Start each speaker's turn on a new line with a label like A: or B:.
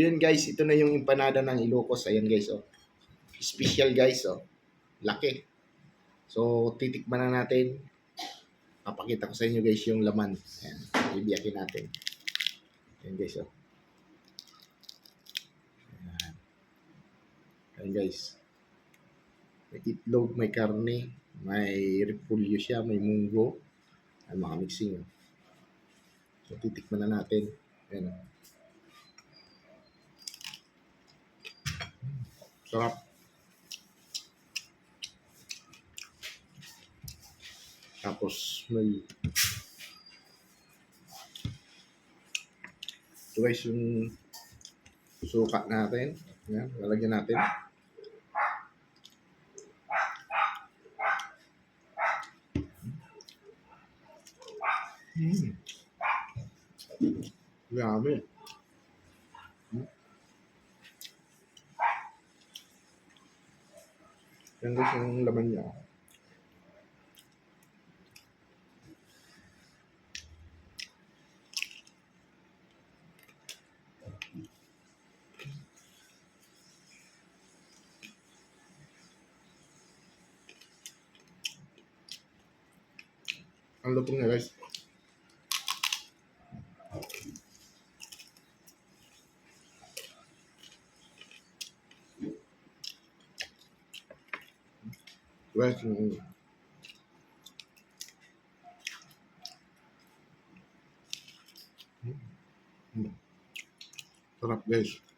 A: Yun guys, ito na yung empanada ng Ilocos. Ayan guys, oh. Special guys, oh. Laki. So, titikman na natin. Papakita ko sa inyo guys yung laman. Ayan, ibiyakin natin. Ayan guys, oh. Ayan. Ayan guys. May itlog, may karne, may repulyo siya, may munggo. Ayan, mga mixing. Oh. So, titikman na natin. Ayan, oh. Sarap. Tapos may ito guys yung suka natin. Yan, lalagyan natin. Mm. Grabe. Yan guys yung laman niya. Ang lutong niya guys. Guys, yung Sarap guys.